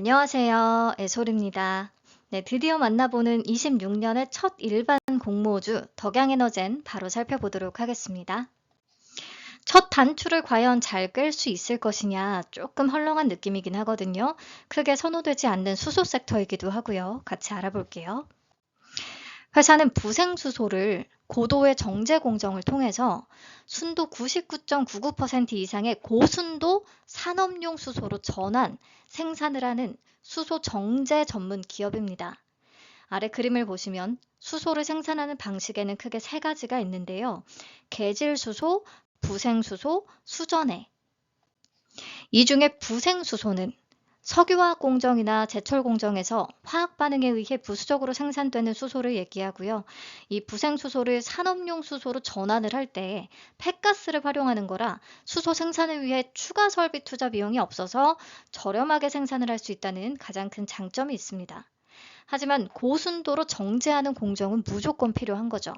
안녕하세요. 애솔입니다. 네, 드디어 만나보는 26년의 첫 일반 공모주 덕양에너젠 바로 살펴보도록 하겠습니다. 첫 단추를 과연 잘 끌 수 있을 것이냐 조금 헐렁한 느낌이긴 하거든요. 크게 선호되지 않는 수소 섹터이기도 하고요. 같이 알아볼게요. 회사는 부생수소를 고도의 정제 공정을 통해서 순도 99.99% 이상의 고순도 산업용 수소로 전환, 생산을 하는 수소 정제 전문 기업입니다. 아래 그림을 보시면 수소를 생산하는 방식에는 크게 세 가지가 있는데요. 계질수소, 부생수소, 수전해. 이 중에 부생수소는 석유화학 공정이나 제철 공정에서 화학 반응에 의해 부수적으로 생산되는 수소를 얘기하고요. 이 부생 수소를 산업용 수소로 전환을 할 때 폐가스를 활용하는 거라 수소 생산을 위해 추가 설비 투자 비용이 없어서 저렴하게 생산을 할 수 있다는 가장 큰 장점이 있습니다. 하지만 고순도로 정제하는 공정은 무조건 필요한 거죠.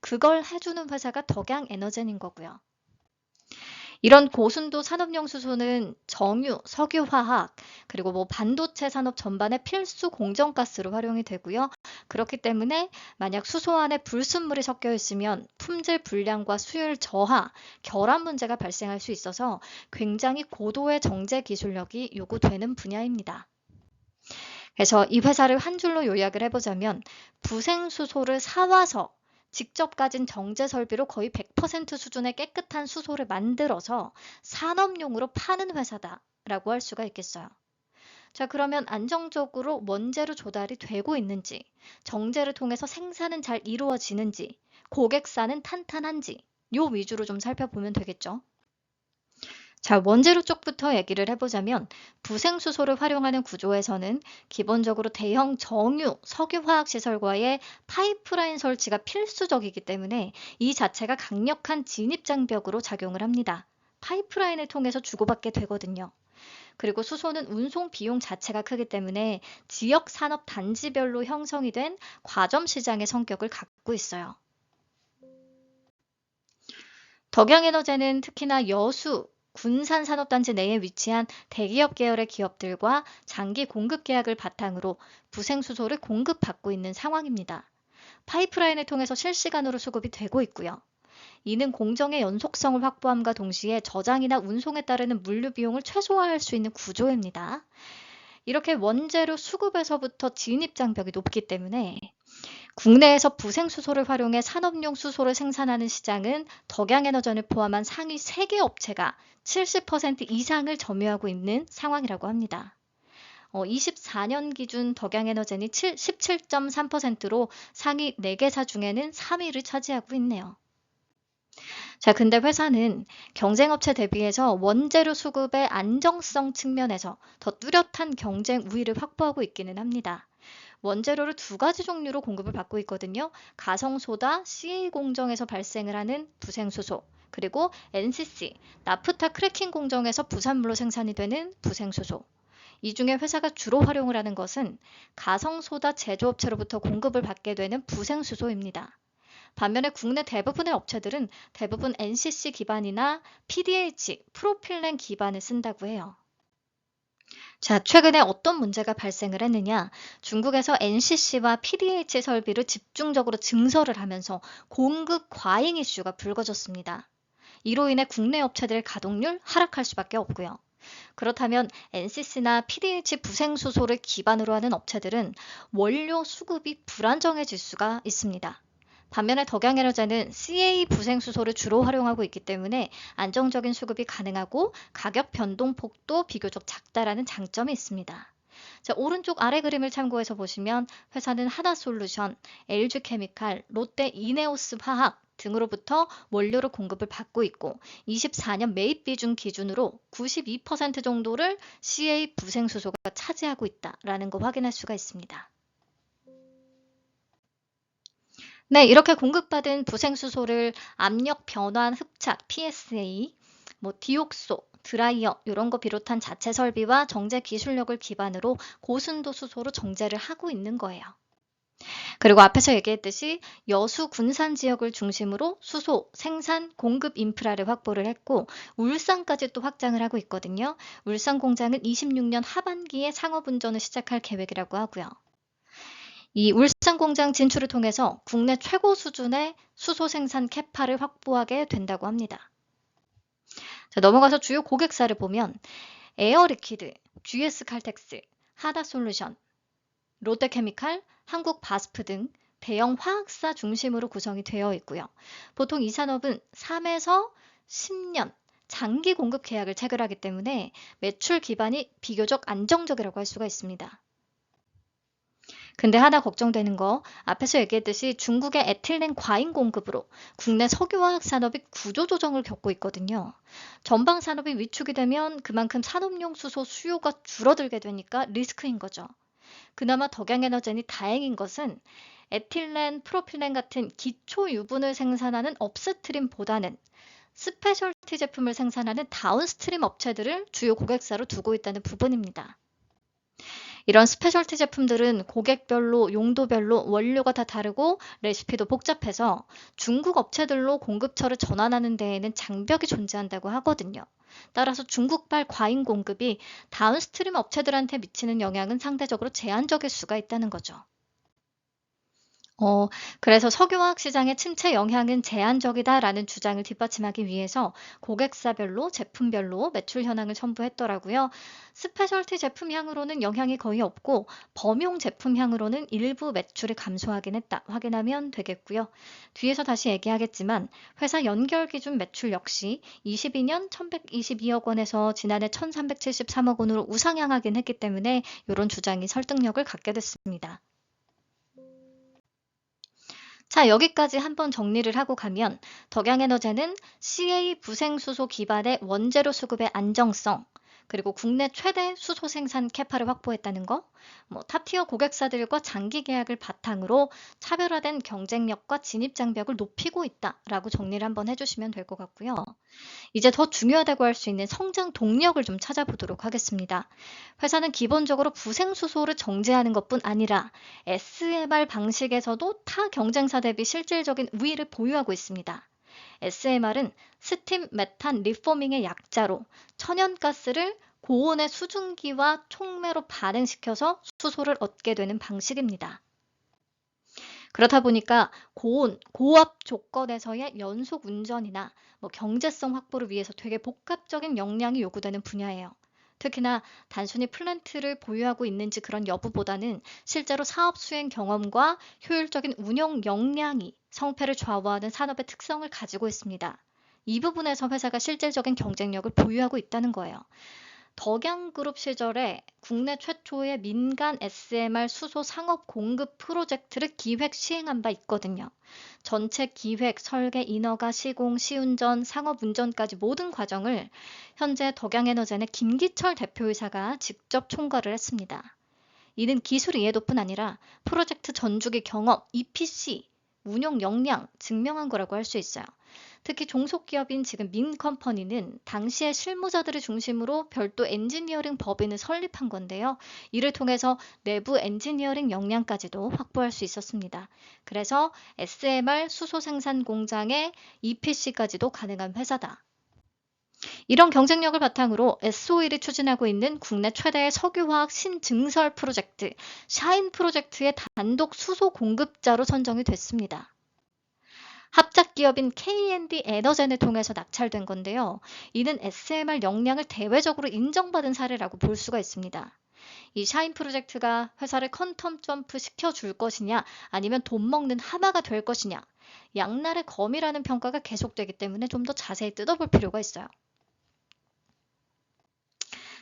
그걸 해주는 회사가 덕양 에너젠인 거고요. 이런 고순도 산업용 수소는 정유, 석유화학, 그리고 뭐 반도체 산업 전반의 필수 공정가스로 활용이 되고요. 그렇기 때문에 만약 수소 안에 불순물이 섞여 있으면 품질 불량과 수율 저하, 결함 문제가 발생할 수 있어서 굉장히 고도의 정제 기술력이 요구되는 분야입니다. 그래서 이 회사를 한 줄로 요약을 해보자면 부생수소를 사와서 직접 가진 정제 설비로 거의 100% 수준의 깨끗한 수소를 만들어서 산업용으로 파는 회사다라고 할 수가 있겠어요. 자, 그러면 안정적으로 원재료 조달이 되고 있는지, 정제를 통해서 생산은 잘 이루어지는지, 고객사는 탄탄한지, 요 위주로 좀 살펴보면 되겠죠. 자, 원재료 쪽부터 얘기를 해보자면 부생수소를 활용하는 구조에서는 기본적으로 대형 정유, 석유화학 시설과의 파이프라인 설치가 필수적이기 때문에 이 자체가 강력한 진입장벽으로 작용을 합니다. 파이프라인을 통해서 주고받게 되거든요. 그리고 수소는 운송 비용 자체가 크기 때문에 지역 산업 단지별로 형성이 된 과점 시장의 성격을 갖고 있어요. 덕양에너제는 특히나 여수, 군산 산업단지 내에 위치한 대기업 계열의 기업들과 장기 공급 계약을 바탕으로 부생수소를 공급받고 있는 상황입니다. 파이프라인을 통해서 실시간으로 수급이 되고 있고요. 이는 공정의 연속성을 확보함과 동시에 저장이나 운송에 따르는 물류 비용을 최소화할 수 있는 구조입니다. 이렇게 원재료 수급에서부터 진입 장벽이 높기 때문에 국내에서 부생수소를 활용해 산업용 수소를 생산하는 시장은 덕양에너전을 포함한 상위 3개 업체가 70% 이상을 점유하고 있는 상황이라고 합니다. 어, 24년 기준 덕양에너젠이 17.3%로 상위 4개사 중에는 3위를 차지하고 있네요. 자, 근데 회사는 경쟁업체 대비해서 원재료 수급의 안정성 측면에서 더 뚜렷한 경쟁 우위를 확보하고 있기는 합니다. 원재료를 두 가지 종류로 공급을 받고 있거든요. 가성소다 CA 공정에서 발생을 하는 부생수소, 그리고 NCC, 나프타 크래킹 공정에서 부산물로 생산이 되는 부생수소. 이 중에 회사가 주로 활용을 하는 것은 가성소다 제조업체로부터 공급을 받게 되는 부생수소입니다. 반면에 국내 대부분의 업체들은 대부분 NCC 기반이나 PDH, 프로필렌 기반을 쓴다고 해요. 자, 최근에 어떤 문제가 발생을 했느냐? 중국에서 NCC와 PDH 설비를 집중적으로 증설을 하면서 공급 과잉 이슈가 불거졌습니다. 이로 인해 국내 업체들의 가동률 하락할 수밖에 없고요. 그렇다면 NCC나 PDH 부생수소를 기반으로 하는 업체들은 원료 수급이 불안정해질 수가 있습니다. 반면에 덕양에너제는 CA 부생수소를 주로 활용하고 있기 때문에 안정적인 수급이 가능하고 가격 변동폭도 비교적 작다라는 장점이 있습니다. 자, 오른쪽 아래 그림을 참고해서 보시면 회사는 하나솔루션, LG케미칼, 롯데 이네오스 화학 등으로부터 원료로 공급을 받고 있고 24년 매입 비중 기준으로 92% 정도를 CA 부생수소가 차지하고 있다라는 거 확인할 수가 있습니다. 네, 이렇게 공급받은 부생수소를 압력 변환 흡착 PSA, 뭐 디옥소, 드라이어 이런 거 비롯한 자체 설비와 정제 기술력을 기반으로 고순도 수소로 정제를 하고 있는 거예요. 그리고 앞에서 얘기했듯이 여수 군산 지역을 중심으로 수소, 생산, 공급 인프라를 확보를 했고 울산까지 또 확장을 하고 있거든요. 울산 공장은 26년 하반기에 상업 운전을 시작할 계획이라고 하고요. 이 울산 공장 진출을 통해서 국내 최고 수준의 수소 생산 캐파를 확보하게 된다고 합니다. 자, 넘어가서 주요 고객사를 보면 에어리퀴드, GS 칼텍스, 하다솔루션, 롯데케미칼, 한국바스프 등 대형 화학사 중심으로 구성이 되어 있고요. 보통 이 산업은 3에서 10년 장기 공급 계약을 체결하기 때문에 매출 기반이 비교적 안정적이라고 할 수가 있습니다. 근데 하나 걱정되는 거 앞에서 얘기했듯이 중국의 에틸렌 과잉 공급으로 국내 석유화학 산업이 구조조정을 겪고 있거든요. 전방 산업이 위축이 되면 그만큼 산업용 수소 수요가 줄어들게 되니까 리스크인 거죠. 그나마 덕양에너젠이 다행인 것은 에틸렌, 프로필렌 같은 기초 유분을 생산하는 업스트림보다는 스페셜티 제품을 생산하는 다운스트림 업체들을 주요 고객사로 두고 있다는 부분입니다. 이런 스페셜티 제품들은 고객별로, 용도별로 원료가 다 다르고 레시피도 복잡해서 중국 업체들로 공급처를 전환하는 데에는 장벽이 존재한다고 하거든요. 따라서 중국발 과잉 공급이 다운스트림 업체들한테 미치는 영향은 상대적으로 제한적일 수가 있다는 거죠. 어, 그래서 석유화학 시장의 침체 영향은 제한적이다라는 주장을 뒷받침하기 위해서 고객사별로 제품별로 매출 현황을 첨부했더라고요. 스페셜티 제품 향으로는 영향이 거의 없고 범용 제품 향으로는 일부 매출이 감소하긴 했다. 확인하면 되겠고요. 뒤에서 다시 얘기하겠지만 회사 연결 기준 매출 역시 22년 1122억 원에서 지난해 1373억 원으로 우상향하긴 했기 때문에 이런 주장이 설득력을 갖게 됐습니다. 자, 여기까지 한번 정리를 하고 가면 덕양에너제는 CA 부생수소 기반의 원재료 수급의 안정성, 그리고 국내 최대 수소 생산 캐파를 확보했다는 거, 뭐 탑티어 고객사들과 장기 계약을 바탕으로 차별화된 경쟁력과 진입 장벽을 높이고 있다라고 정리를 한번 해주시면 될 것 같고요. 이제 더 중요하다고 할 수 있는 성장 동력을 좀 찾아보도록 하겠습니다. 회사는 기본적으로 부생수소를 정제하는 것뿐 아니라 SMR 방식에서도 타 경쟁사 대비 실질적인 우위를 보유하고 있습니다. SMR은 스팀 메탄 리포밍의 약자로 천연가스를 고온의 수증기와 촉매로 발행시켜서 수소를 얻게 되는 방식입니다. 그렇다 보니까 고온, 고압 조건에서의 연속 운전이나 뭐 경제성 확보를 위해서 되게 복합적인 역량이 요구되는 분야예요. 특히나 단순히 플랜트를 보유하고 있는지 그런 여부보다는 실제로 사업 수행 경험과 효율적인 운영 역량이 성패를 좌우하는 산업의 특성을 가지고 있습니다. 이 부분에서 회사가 실질적인 경쟁력을 보유하고 있다는 거예요. 덕양그룹 시절에 국내 최초의 민간 SMR 수소 상업 공급 프로젝트를 기획 시행한 바 있거든요. 전체 기획, 설계, 인허가, 시공, 시운전, 상업 운전까지 모든 과정을 현재 덕양에너젠의 김기철 대표이사가 직접 총괄을 했습니다. 이는 기술 이해도뿐 아니라 프로젝트 전주기 경험, EPC, 운용 역량 증명한 거라고 할 수 있어요. 특히 종속기업인 지금 민컴퍼니는 당시의 실무자들을 중심으로 별도 엔지니어링 법인을 설립한 건데요. 이를 통해서 내부 엔지니어링 역량까지도 확보할 수 있었습니다. 그래서 SMR 수소 생산 공장의 EPC까지도 가능한 회사다. 이런 경쟁력을 바탕으로 SO일이 추진하고 있는 국내 최대의 석유화학 신증설 프로젝트, 샤인 프로젝트의 단독 수소 공급자로 선정이 됐습니다. 합작 기업인 K&D 에너젠을 통해서 낙찰된 건데요. 이는 SMR 역량을 대외적으로 인정받은 사례라고 볼 수가 있습니다. 이 샤인 프로젝트가 회사를 컨텀 점프 시켜줄 것이냐 아니면 돈 먹는 하마가 될 것이냐 양날의 검이라는 평가가 계속되기 때문에 좀 더 자세히 뜯어볼 필요가 있어요.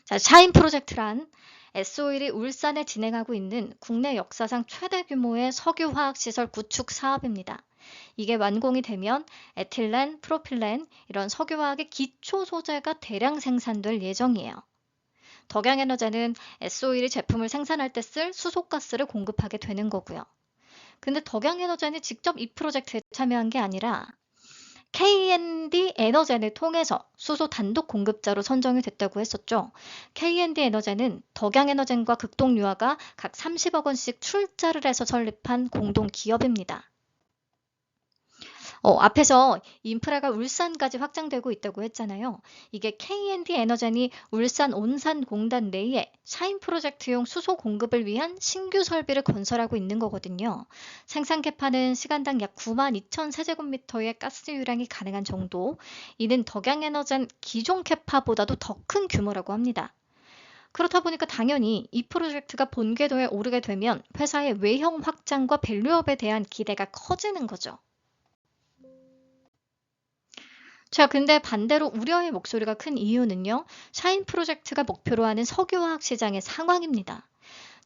자, 샤인 프로젝트란 SO일이 울산에 진행하고 있는 국내 역사상 최대 규모의 석유화학 시설 구축 사업입니다. 이게 완공이 되면 에틸렌, 프로필렌 이런 석유화학의 기초 소재가 대량 생산될 예정이에요. 덕양에너제는 SO일이 제품을 생산할 때 쓸 수소가스를 공급하게 되는 거고요. 근데 덕양에너젠이 직접 이 프로젝트에 참여한 게 아니라 K&D 에너젠을 통해서 수소 단독 공급자로 선정이 됐다고 했었죠. K&D 에너젠은 덕양에너젠과 극동유화가 각 30억 원씩 출자를 해서 설립한 공동 기업입니다. 어, 앞에서 인프라가 울산까지 확장되고 있다고 했잖아요. 이게 K&D 에너젠이 울산 온산공단 내에 샤인 프로젝트용 수소 공급을 위한 신규 설비를 건설하고 있는 거거든요. 생산 캐파는 시간당 약 9만 2천 세제곱미터의 가스 유량이 가능한 정도. 이는 덕양 에너젠 기존 캐파보다도 더 큰 규모라고 합니다. 그렇다 보니까 당연히 이 프로젝트가 본궤도에 오르게 되면 회사의 외형 확장과 밸류업에 대한 기대가 커지는 거죠. 자, 근데 반대로 우려의 목소리가 큰 이유는요. 샤인 프로젝트가 목표로 하는 석유화학 시장의 상황입니다.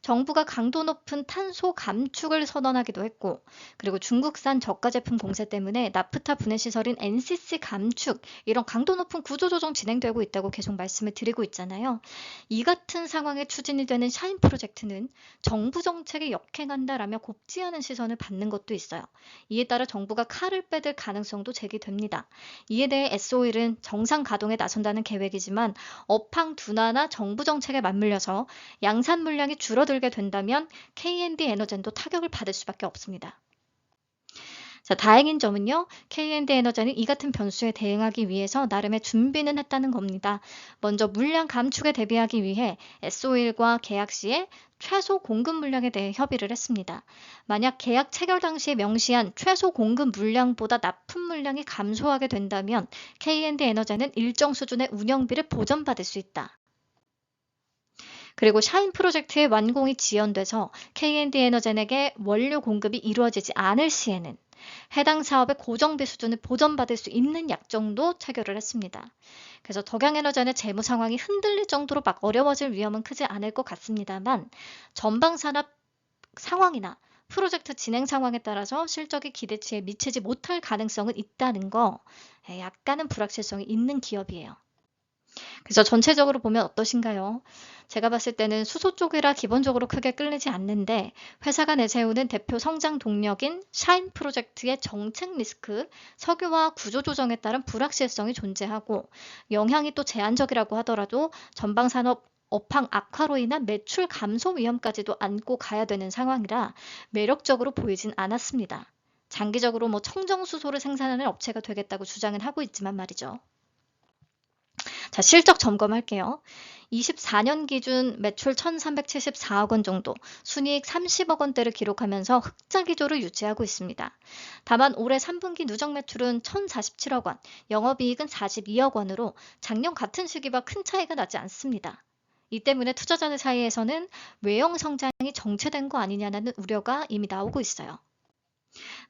정부가 강도 높은 탄소 감축을 선언하기도 했고, 그리고 중국산 저가 제품 공세 때문에 나프타 분해 시설인 NCC 감축, 이런 강도 높은 구조조정 진행되고 있다고 계속 말씀을 드리고 있잖아요. 이 같은 상황에 추진이 되는 샤인 프로젝트는 정부 정책에 역행한다라며 곱지 않은 시선을 받는 것도 있어요. 이에 따라 정부가 칼을 빼들 가능성도 제기됩니다. 이에 대해 S-오일은 정상 가동에 나선다는 계획이지만 업황 둔화나 정부 정책에 맞물려서 양산 물량이 줄어 줄어들게 된다면 K&D 에너젠도 타격을 받을 수밖에 없습니다. 자, 다행인 점은요. K&D 에너젠이 이 같은 변수에 대응하기 위해서 나름의 준비는 했다는 겁니다. 먼저 물량 감축에 대비하기 위해 S-오일과 계약 시에 최소 공급 물량에 대해 협의를 했습니다. 만약 계약 체결 당시에 명시한 최소 공급 물량보다 납품 물량이 감소하게 된다면 K&D 에너젠은 일정 수준의 운영비를 보전받을 수 있다. 그리고 샤인 프로젝트의 완공이 지연돼서 K&D 에너젠에게 원료 공급이 이루어지지 않을 시에는 해당 사업의 고정비 수준을 보전받을 수 있는 약정도 체결을 했습니다. 그래서 덕양에너젠의 재무 상황이 흔들릴 정도로 막 어려워질 위험은 크지 않을 것 같습니다만 전방 산업 상황이나 프로젝트 진행 상황에 따라서 실적이 기대치에 미치지 못할 가능성은 있다는 거 약간은 불확실성이 있는 기업이에요. 그래서 전체적으로 보면 어떠신가요? 제가 봤을 때는 수소 쪽이라 기본적으로 크게 끌리지 않는데 회사가 내세우는 대표 성장 동력인 샤인 프로젝트의 정책 리스크, 석유화 구조 조정에 따른 불확실성이 존재하고 영향이 또 제한적이라고 하더라도 전방 산업 업황 악화로 인한 매출 감소 위험까지도 안고 가야 되는 상황이라 매력적으로 보이진 않았습니다. 장기적으로 뭐 청정수소를 생산하는 업체가 되겠다고 주장은 하고 있지만 말이죠. 자, 실적 점검할게요. 24년 기준 매출 1,374억 원 정도, 순이익 30억 원대를 기록하면서 흑자 기조를 유지하고 있습니다. 다만 올해 3분기 누적 매출은 1,047억 원, 영업이익은 42억 원으로 작년 같은 시기와 큰 차이가 나지 않습니다. 이 때문에 투자자들 사이에서는 외형 성장이 정체된 거 아니냐는 우려가 이미 나오고 있어요.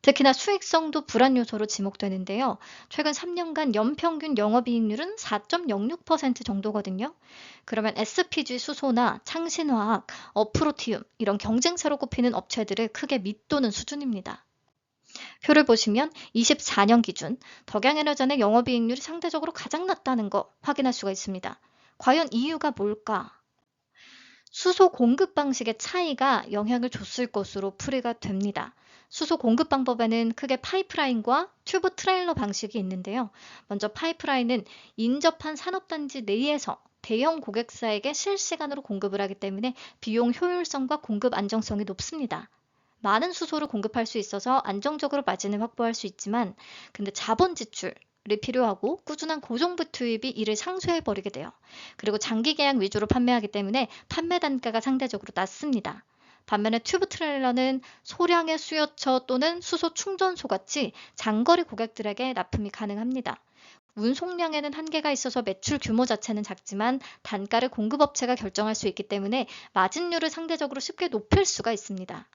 특히나 수익성도 불안 요소로 지목되는데요. 최근 3년간 연평균 영업이익률은 4.06% 정도거든요. 그러면 SPG 수소나 창신화학, 어프로티움 이런 경쟁사로 꼽히는 업체들을 크게 밑도는 수준입니다. 표를 보시면 24년 기준 덕양에너전의 영업이익률이 상대적으로 가장 낮다는 거 확인할 수가 있습니다. 과연 이유가 뭘까? 수소 공급 방식의 차이가 영향을 줬을 것으로 풀이가 됩니다. 수소 공급 방법에는 크게 파이프라인과 튜브 트레일러 방식이 있는데요. 먼저 파이프라인은 인접한 산업단지 내에서 대형 고객사에게 실시간으로 공급을 하기 때문에 비용 효율성과 공급 안정성이 높습니다. 많은 수소를 공급할 수 있어서 안정적으로 마진을 확보할 수 있지만 근데 자본 지출 이 필요하고 꾸준한 고정부 투입이 이를 상쇄해 버리게 돼요. 그리고 장기 계약 위주로 판매하기 때문에 판매 단가가 상대적으로 낮습니다. 반면에 튜브 트레일러는 소량의 수요처 또는 수소 충전소 같이 장거리 고객들에게 납품이 가능합니다. 운송량에는 한계가 있어서 매출 규모 자체는 작지만 단가를 공급업체가 결정할 수 있기 때문에 마진율을 상대적으로 쉽게 높일 수가 있습니다.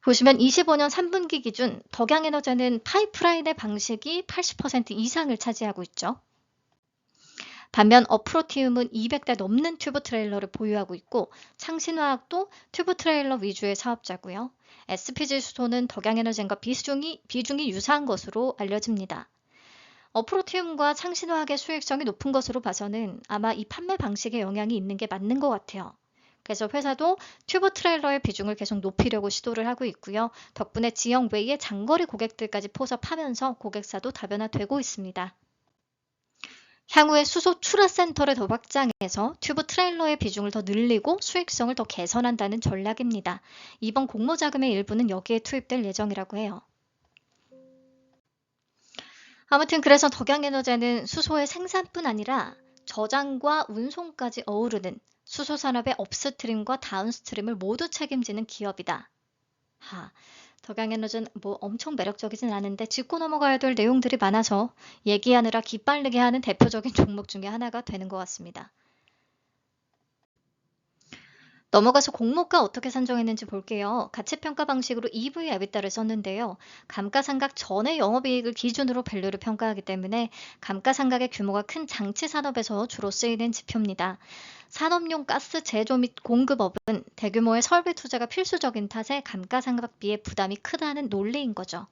보시면 25년 3분기 기준 덕양에너지는 파이프라인의 방식이 80% 이상을 차지하고 있죠. 반면 어프로티움은 200대 넘는 튜브 트레일러를 보유하고 있고 창신화학도 튜브 트레일러 위주의 사업자고요. SPG 수소는 덕양에너젠과 비중이, 비중이 유사한 것으로 알려집니다. 어프로티움과 창신화학의 수익성이 높은 것으로 봐서는 아마 이 판매 방식에 영향이 있는 게 맞는 것 같아요. 그래서 회사도 튜브 트레일러의 비중을 계속 높이려고 시도를 하고 있고요. 덕분에 지역 외의 장거리 고객들까지 포섭하면서 고객사도 다변화되고 있습니다. 향후에 수소 출하 센터를 더 확장해서 튜브 트레일러의 비중을 더 늘리고 수익성을 더 개선한다는 전략입니다. 이번 공모 자금의 일부는 여기에 투입될 예정이라고 해요. 아무튼 그래서 덕양에너제는 수소의 생산뿐 아니라 저장과 운송까지 어우르는 수소 산업의 업스트림과 다운스트림을 모두 책임지는 기업이다. 하, 덕양에너지는 뭐 엄청 매력적이진 않은데 짚고 넘어가야 될 내용들이 많아서 얘기하느라 기빨리게 하는 대표적인 종목 중에 하나가 되는 것 같습니다. 넘어가서 공모가 어떻게 산정했는지 볼게요. 가치평가 방식으로 EV 에비타를 썼는데요. 감가상각 전의 영업이익을 기준으로 밸류를 평가하기 때문에 감가상각의 규모가 큰 장치 산업에서 주로 쓰이는 지표입니다. 산업용 가스 제조 및 공급업은 대규모의 설비 투자가 필수적인 탓에 감가상각비의 부담이 크다는 논리인 거죠.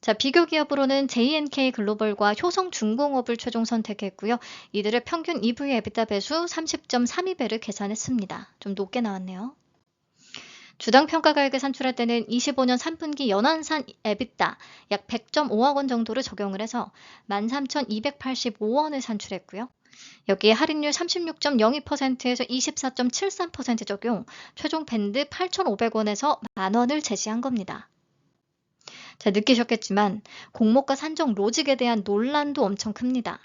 자, 비교 기업으로는 JNK 글로벌과 효성중공업을 최종 선택했고요. 이들의 평균 EV 에비타 배수 30.32배를 계산했습니다. 좀 높게 나왔네요. 주당 평가 가액을 산출할 때는 25년 3분기 연한산 에비타 약 100.5억 원 정도를 적용을 해서 13,285원을 산출했고요. 여기에 할인율 36.02%에서 24.73% 적용, 최종 밴드 8,500원에서 만원을 제시한 겁니다. 자, 느끼셨겠지만 공모가 산정 로직에 대한 논란도 엄청 큽니다.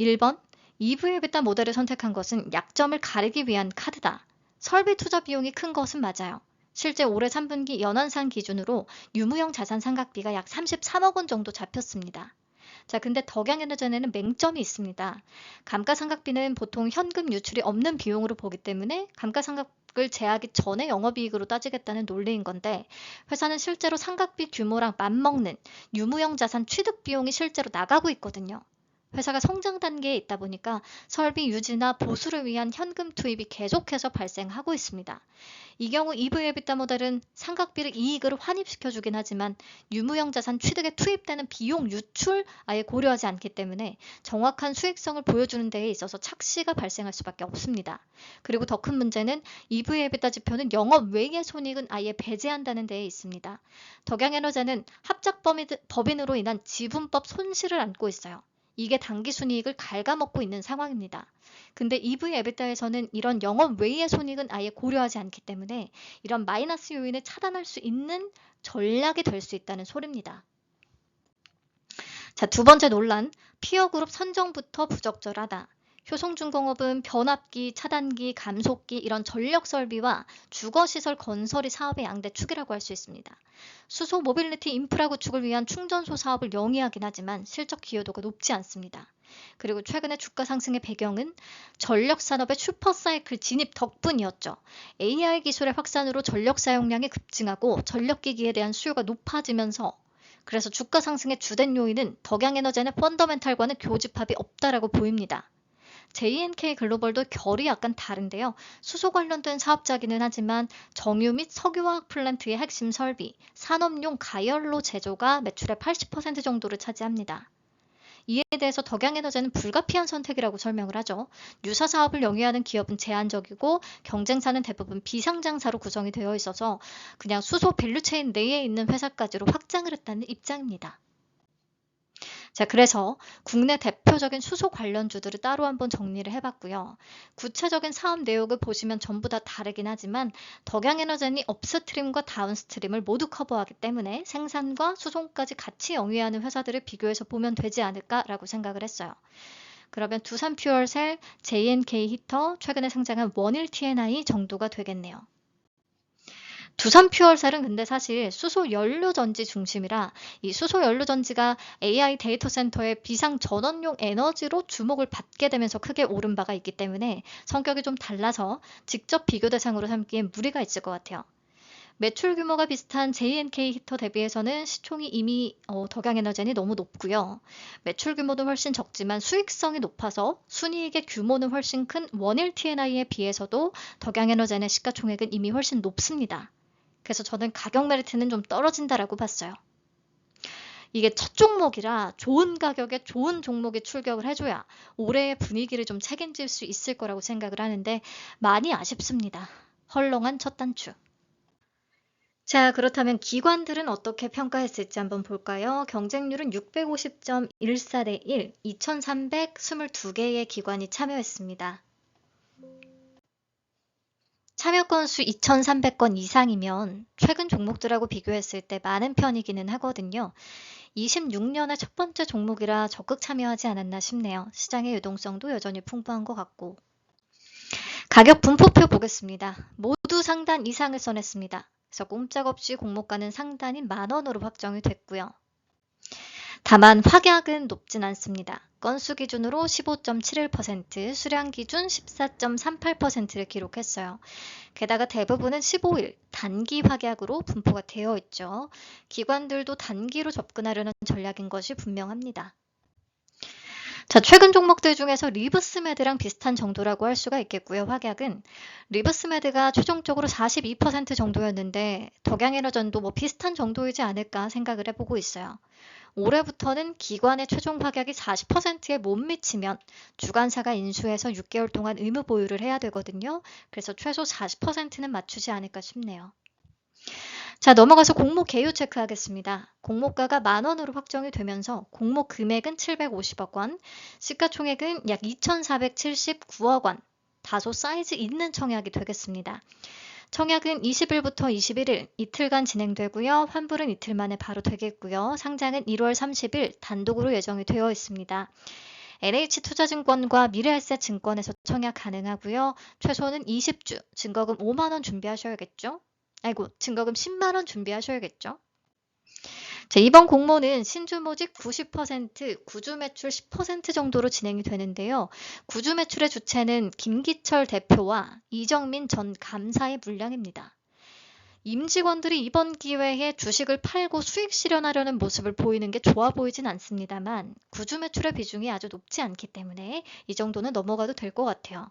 1번, EV 에비타 모델을 선택한 것은 약점을 가리기 위한 카드다. 설비 투자 비용이 큰 것은 맞아요. 실제 올해 3분기 연한산 기준으로 유무형 자산 상각비가 약 33억 원 정도 잡혔습니다. 자, 근데 덕양에너전에는 맹점이 있습니다. 감가상각비는 보통 현금 유출이 없는 비용으로 보기 때문에 감가상각 을 제하기 전에 영업이익으로 따지겠다는 논리인 건데 회사는 실제로 상각비 규모랑 맞먹는 유무형 자산 취득 비용이 실제로 나가고 있거든요. 회사가 성장 단계에 있다 보니까 설비 유지나 보수를 위한 현금 투입이 계속해서 발생하고 있습니다. 이 경우 EV 에비타 모델은 상각비를 이익으로 환입시켜 주긴 하지만 유무형 자산 취득에 투입되는 비용 유출 아예 고려하지 않기 때문에 정확한 수익성을 보여주는 데에 있어서 착시가 발생할 수밖에 없습니다. 그리고 더 큰 문제는 EV 에비타 지표는 영업 외의 손익은 아예 배제한다는 데에 있습니다. 덕양에너제는 합작 법인으로 인한 지분법 손실을 안고 있어요. 이게 단기 순이익을 갉아먹고 있는 상황입니다. 근데 EV 에비타에서는 이런 영업 외의 손익은 아예 고려하지 않기 때문에 이런 마이너스 요인을 차단할 수 있는 전략이 될 수 있다는 소리입니다. 자, 두 번째 논란. 피어 그룹 선정부터 부적절하다. 효성중공업은 변압기, 차단기, 감속기 이런 전력 설비와 주거시설 건설이 사업의 양대 축이라고 할 수 있습니다. 수소 모빌리티 인프라 구축을 위한 충전소 사업을 영위하긴 하지만 실적 기여도가 높지 않습니다. 그리고 최근에 주가 상승의 배경은 전력 산업의 슈퍼사이클 진입 덕분이었죠. AI 기술의 확산으로 전력 사용량이 급증하고 전력기기에 대한 수요가 높아지면서 그래서 주가 상승의 주된 요인은 덕양에너지의 펀더멘탈과는 교집합이 없다라고 보입니다. JNK 글로벌도 결이 약간 다른데요. 수소 관련된 사업자기는 하지만 정유 및 석유화학 플랜트의 핵심 설비, 산업용 가열로 제조가 매출의 80% 정도를 차지합니다. 이에 대해서 덕양에너지는 불가피한 선택이라고 설명을 하죠. 유사 사업을 영위하는 기업은 제한적이고 경쟁사는 대부분 비상장사로 구성이 되어 있어서 그냥 수소 밸류체인 내에 있는 회사까지로 확장을 했다는 입장입니다. 자, 그래서 국내 대표적인 수소 관련주들을 따로 한번 정리를 해봤고요. 구체적인 사업 내역을 보시면 전부 다 다르긴 하지만 덕양에너젠이 업스트림과 다운스트림을 모두 커버하기 때문에 생산과 수송까지 같이 영위하는 회사들을 비교해서 보면 되지 않을까라고 생각을 했어요. 그러면 두산퓨얼셀, JNK 히터, 최근에 상장한 원일 TNI 정도가 되겠네요. 두산 퓨얼셀은 근데 사실 수소 연료 전지 중심이라 이 수소 연료 전지가 AI 데이터 센터의 비상 전원용 에너지로 주목을 받게 되면서 크게 오른 바가 있기 때문에 성격이 좀 달라서 직접 비교 대상으로 삼기엔 무리가 있을 것 같아요. 매출 규모가 비슷한 JNK 히터 대비해서는 시총이 이미 어, 덕양에너젠이 너무 높고요. 매출 규모도 훨씬 적지만 수익성이 높아서 순이익의 규모는 훨씬 큰 원일 TNI에 비해서도 덕양에너젠의 시가총액은 이미 훨씬 높습니다. 그래서 저는 가격 메리트는 좀 떨어진다라고 봤어요. 이게 첫 종목이라 좋은 가격에 좋은 종목이 출격을 해줘야 올해의 분위기를 좀 책임질 수 있을 거라고 생각을 하는데 많이 아쉽습니다. 헐렁한 첫 단추. 자, 그렇다면 기관들은 어떻게 평가했을지 한번 볼까요? 경쟁률은 650.14대 1, 2322개의 기관이 참여했습니다. 참여 건수 2,300건 이상이면 최근 종목들하고 비교했을 때 많은 편이기는 하거든요. 26년의 첫 번째 종목이라 적극 참여하지 않았나 싶네요. 시장의 유동성도 여전히 풍부한 것 같고. 가격 분포표 보겠습니다. 모두 상단 이상을 써냈습니다. 그래서 꼼짝없이 공모가는 상단인 만원으로 확정이 됐고요. 다만 확약은 높진 않습니다. 건수 기준으로 15.71%, 수량 기준 14.38%를 기록했어요. 게다가 대부분은 15일 단기 확약으로 분포가 되어 있죠. 기관들도 단기로 접근하려는 전략인 것이 분명합니다. 자, 최근 종목들 중에서 리브스메드랑 비슷한 정도라고 할 수가 있겠고요. 확약은 리브스메드가 최종적으로 42% 정도였는데 덕양에너전도 뭐 비슷한 정도이지 않을까 생각을 해보고 있어요. 올해부터는 기관의 최종 확약이 40%에 못 미치면 주관사가 인수해서 6개월 동안 의무 보유를 해야 되거든요. 그래서 최소 40%는 맞추지 않을까 싶네요. 자, 넘어가서 공모 개요 체크하겠습니다. 공모가가 만 원으로 확정이 되면서 공모 금액은 750억 원, 시가총액은 약 2,479억 원, 다소 사이즈 있는 청약이 되겠습니다. 청약은 20일부터 21일 이틀간 진행되고요. 환불은 이틀 만에 바로 되겠고요. 상장은 1월 30일 단독으로 예정이 되어 있습니다. NH투자증권과 미래에셋증권에서 청약 가능하고요. 최소는 20주, 증거금 5만 원 준비하셔야겠죠? 아이고, 증거금 10만원 준비하셔야겠죠? 자, 이번 공모는 신주 모집 90%, 구주 매출 10% 정도로 진행이 되는데요. 구주 매출의 주체는 김기철 대표와 이정민 전 감사의 물량입니다. 임직원들이 이번 기회에 주식을 팔고 수익 실현하려는 모습을 보이는 게 좋아 보이진 않습니다만 구주 매출의 비중이 아주 높지 않기 때문에 이 정도는 넘어가도 될 것 같아요.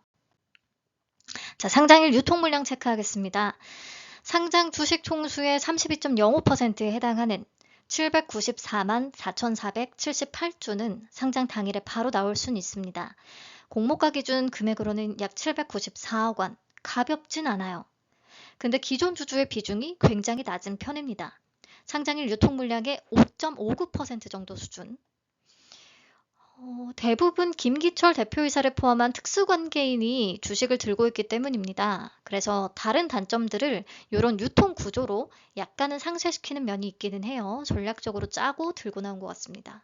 자, 상장일 유통 물량 체크하겠습니다. 상장 주식 총수의 32.05%에 해당하는 794만 4,478주는 상장 당일에 바로 나올 수는 있습니다. 공모가 기준 금액으로는 약 794억 원, 가볍진 않아요. 근데 기존 주주의 비중이 굉장히 낮은 편입니다. 상장일 유통 물량의 5.59% 정도 수준. 어, 대부분 김기철 대표이사를 포함한 특수관계인이 주식을 들고 있기 때문입니다. 그래서 다른 단점들을 이런 유통 구조로 약간은 상쇄시키는 면이 있기는 해요. 전략적으로 짜고 들고 나온 것 같습니다.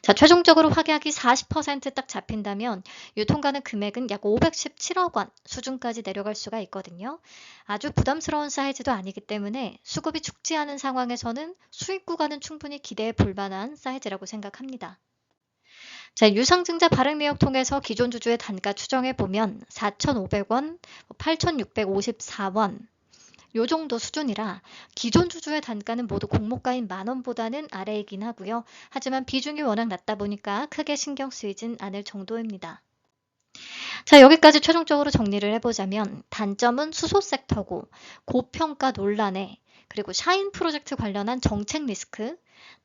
자, 최종적으로 확약이 40%딱 잡힌다면 유통가는 금액은 약 517억 원 수준까지 내려갈 수가 있거든요. 아주 부담스러운 사이즈도 아니기 때문에 수급이 죽지 않은 상황에서는 수익 구간은 충분히 기대해 볼 만한 사이즈라고 생각합니다. 자, 유상증자 발행 내역 통해서 기존 주주의 단가 추정해 보면 4,500원, 8,654원 요 정도 수준이라 기존 주주의 단가는 모두 공모가인 만 원보다는 아래이긴 하고요. 하지만 비중이 워낙 낮다 보니까 크게 신경 쓰이진 않을 정도입니다. 자, 여기까지 최종적으로 정리를 해보자면 단점은 수소 섹터고 고평가 논란에 그리고 샤인 프로젝트 관련한 정책 리스크,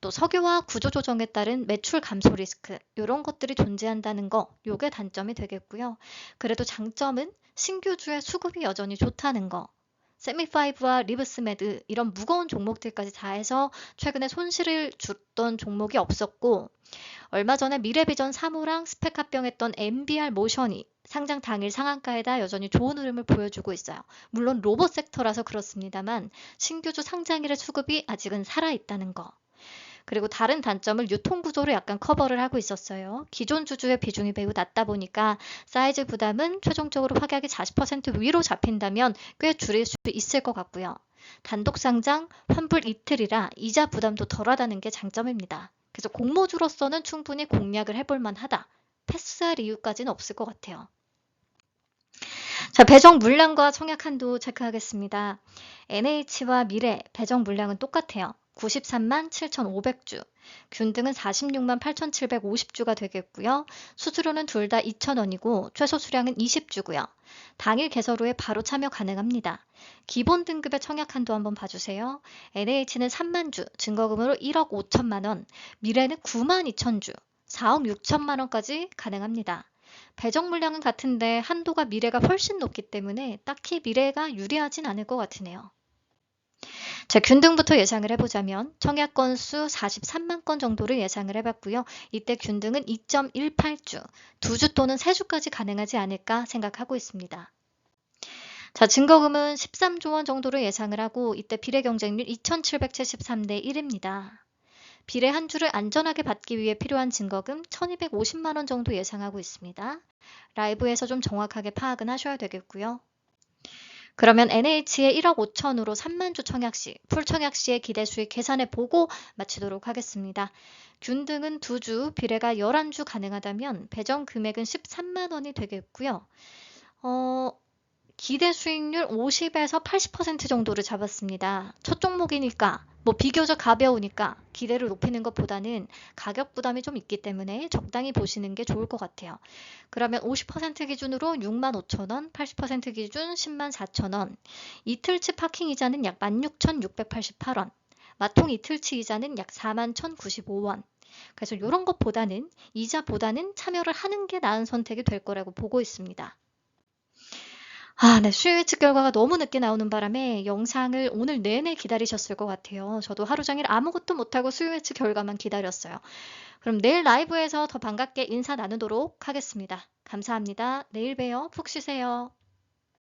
또 석유화 구조 조정에 따른 매출 감소 리스크 이런 것들이 존재한다는 거 요게 단점이 되겠고요. 그래도 장점은 신규주의 수급이 여전히 좋다는 거. 세미파이브와 리브스메드 이런 무거운 종목들까지 다 해서 최근에 손실을 줬던 종목이 없었고 얼마 전에 미래비전 3호랑 스펙 합병했던 MBR 모션이 상장 당일 상한가에다 여전히 좋은 흐름을 보여주고 있어요. 물론 로봇 섹터라서 그렇습니다만 신규주 상장일의 수급이 아직은 살아있다는 거. 그리고 다른 단점을 유통 구조로 약간 커버를 하고 있었어요. 기존 주주의 비중이 매우 낮다 보니까 사이즈 부담은 최종적으로 확약이 40% 위로 잡힌다면 꽤 줄일 수 있을 것 같고요. 단독 상장, 환불 이틀이라 이자 부담도 덜하다는 게 장점입니다. 그래서 공모주로서는 충분히 공략을 해볼 만하다. 패스할 이유까지는 없을 것 같아요. 자, 배정 물량과 청약 한도 체크하겠습니다. NH와 미래 배정 물량은 똑같아요. 93만 7,500주, 균등은 46만 8,750주가 되겠고요. 수수료는 둘 다 2,000원이고 최소 수량은 20주고요. 당일 개설 후에 바로 참여 가능합니다. 기본 등급의 청약 한도 한번 봐주세요. NH는 3만 주, 증거금으로 1억 5천만 원, 미래는 9만 2천 주, 4억 6천만 원까지 가능합니다. 배정 물량은 같은데 한도가 미래가 훨씬 높기 때문에 딱히 미래가 유리하진 않을 것 같으네요. 자, 균등부터 예상을 해보자면 청약 건수 43만 건 정도를 예상을 해봤고요. 이때 균등은 2.18주, 2주 또는 3주까지 가능하지 않을까 생각하고 있습니다. 자, 증거금은 13조 원 정도를 예상을 하고 이때 비례 경쟁률 2,773대 1입니다. 비례 한 주를 안전하게 받기 위해 필요한 증거금 1,250만 원 정도 예상하고 있습니다. 라이브에서 좀 정확하게 파악은 하셔야 되겠고요. 그러면 NH의 1억 5천으로 3만 주 청약 시, 풀 청약 시의 기대 수익 계산해 보고 마치도록 하겠습니다. 균 등은 2주, 비례가 11주 가능하다면 배정 금액은 13만 원이 되겠고요. 어, 기대 수익률 50에서 80% 정도를 잡았습니다. 첫 종목이니까 뭐 비교적 가벼우니까 기대를 높이는 것보다는 가격 부담이 좀 있기 때문에 적당히 보시는 게 좋을 것 같아요. 그러면 50% 기준으로 6만 5천 원, 80% 기준 10만 4천 원, 이틀치 파킹 이자는 약 16,688원, 마통 이틀치 이자는 약 4만 1,095원. 그래서 이런 것보다는 이자보다는 참여를 하는 게 나은 선택이 될 거라고 보고 있습니다. 아, 네. 수요 예측 결과가 너무 늦게 나오는 바람에 영상을 오늘 내내 기다리셨을 것 같아요. 저도 하루 종일 아무것도 못하고 수요 예측 결과만 기다렸어요. 그럼 내일 라이브에서 더 반갑게 인사 나누도록 하겠습니다. 감사합니다. 내일 봬요. 푹 쉬세요.